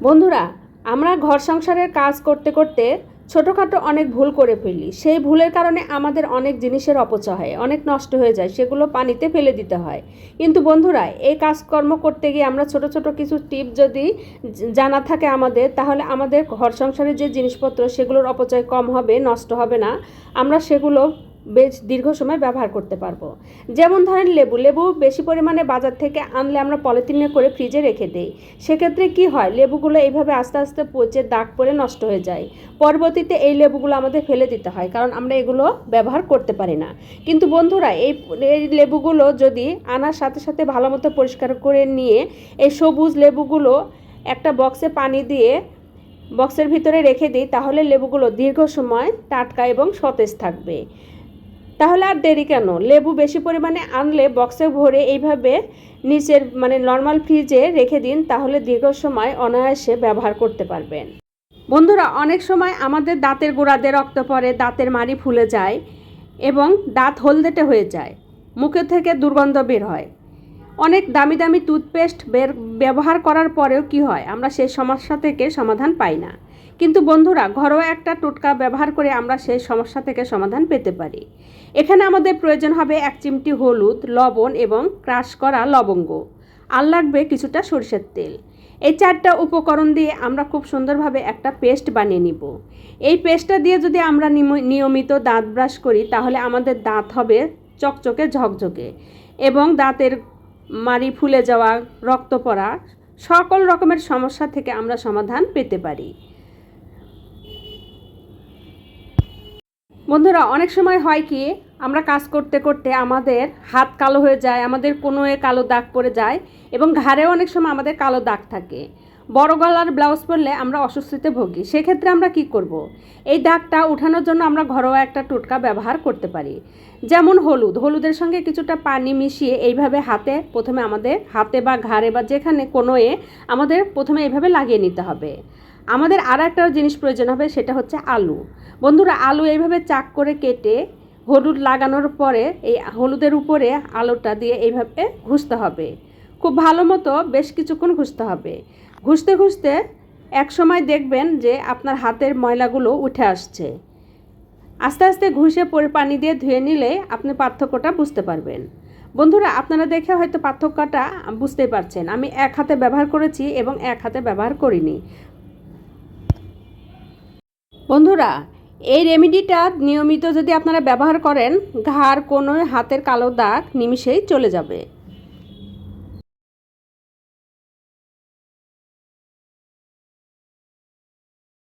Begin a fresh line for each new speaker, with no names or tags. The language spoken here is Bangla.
বন্ধুরা, আমরা ঘর সংসারের কাজ করতে করতে ছোটোখাটো অনেক ভুল করে ফেলি। সেই ভুলের কারণে আমাদের অনেক জিনিসের অপচয় হয়, অনেক নষ্ট হয়ে যায়, সেগুলো পানিতে ফেলে দিতে হয়। কিন্তু বন্ধুরা, এই কাজকর্ম করতে গিয়ে আমরা ছোট ছোট কিছু টিপ যদি জানা থাকে আমাদের, তাহলে আমাদের ঘর সংসারের যে জিনিসপত্র, সেগুলোর অপচয় কম হবে, নষ্ট হবে না। আমরা সেগুলো বেশ দীর্ঘ সময় ব্যবহার করতে পারব। যেমন ধরেন লেবু লেবু বেশি পরিমাণে বাজার থেকে আনলে আমরা পলিথিনে করে ফ্রিজে রেখে দিই। সেক্ষেত্রে কি হয়, লেবুগুলো এইভাবে আস্তে আস্তে পচে দাগ পড়ে নষ্ট হয়ে যায়। পরবর্তীতে এই লেবুগুলো আমাদের ফেলে দিতে হয়, কারণ আমরা এগুলো ব্যবহার করতে পারি না। কিন্তু বন্ধুরা, এই লেবুগুলো যদি আনার সাথে সাথে ভালো মতো পরিষ্কার করে নিয়ে এই সবুজ লেবুগুলো একটা বক্সে পানি দিয়ে বক্সের ভিতরে রেখে দিই, তাহলে লেবুগুলো দীর্ঘ সময় টাটকা এবং সতেজ থাকবে। তাহলে আর দেরি কেন? লেবু বেশি পরিমাণে আনলে বক্সে ভরে এইভাবে নিচের মানে নর্মাল ফ্রিজে রেখে দিন, তাহলে দীর্ঘ সময় অনায়াসে ব্যবহার করতে পারবেন। বন্ধুরা, অনেক সময় আমাদের দাঁতের গোড়াতে রক্ত পড়ে, দাঁতের মাড়ি ফুলে যায় এবং দাঁত হলদেটে হয়ে যায়, মুখে থেকে দুর্গন্ধ বের হয়। অনেক দামি দামি টুথপেস্ট বের, ব্যবহার করার পরেও কি হয়? আমরা সেই সমস্যা থেকে সমাধান পাই না। কিন্তু বন্ধুরা, ঘরোয়া একটা টোটকা ব্যবহার করে আমরা সেই সমস্যা থেকে সমাধান পেতে পারি। এখানে আমাদের প্রয়োজন হবে এক চিমটি হলুদ, লবণ এবং ক্রাশ করা লবঙ্গ। আর লাগবে কিছুটা সরিষার তেল। এই চারটা উপকরণ দিয়ে আমরা খুব সুন্দরভাবে একটা পেস্ট বানিয়ে নিব। এই পেস্টটা দিয়ে যদি আমরা নিয়মিত দাঁত ব্রাশ করি, তাহলে আমাদের দাঁত হবে চকচকে ঝকঝকে এবং দাঁতের মারি ফুলে যাওয়া, রক্ত পড়া, সকল রকমের সমস্যা থেকে আমরা সমাধান পেতে পারি। বন্ধুরা, অনেক সময় হয় কি, আমরা কাজ করতে করতে আমাদের হাত কালো হয়ে যায়, আমাদের কোনোয়ে কালো দাগ পড়ে যায় এবং ঘাড়েও অনেক সময় আমাদের কালো দাগ থাকে। বড় গলার ব্লাউজ পরলে আমরা অস্বস্তিতে ভুগি। সেক্ষেত্রে আমরা কি করব। এই দাগটা উঠানোর জন্য আমরা ঘরোয়া একটা টোটকা ব্যবহার করতে পারি। যেমন হলুদ। হলুদের সঙ্গে কিছুটা পানি মিশিয়ে এইভাবে হাতে প্রথমে আমাদের হাতে বা ঘাড়ে বা যেখানে কোনোয়ে আমাদের প্রথমে এইভাবে লাগিয়ে নিতে হবে। আমাদের আর একটা জিনিস প্রয়োজন হবে, সেটা হচ্ছে আলু। বন্ধুরা, আলু এইভাবে চাক করে কেটে হলুদ লাগানোর পরে এই হলুদের উপরে আলুটা দিয়ে এইভাবে ঘুষতে হবে। খুব ভালো মতো বেশ কিছুক্ষণ ঘুষতে হবে। ঘুষতে ঘুষতে এক সময় দেখবেন যে আপনার হাতের ময়লাগুলো উঠে আসছে। আস্তে আস্তে ঘুষে পরে পানি দিয়ে ধুয়ে নিলে আপনি পার্থক্যটা বুঝতে পারবেন। বন্ধুরা, আপনারা দেখে হয়তো পার্থক্যটা বুঝতেই পারছেন। আমি এক হাতে ব্যবহার করেছি এবং এক হাতে ব্যবহার করিনি। বন্ধুরা, এই রেমেডিটা নিয়মিত যদি আপনারা ব্যবহার করেন, ঘাড় কোনো হাতের কালো দাগ নিমিষেই চলে যাবে।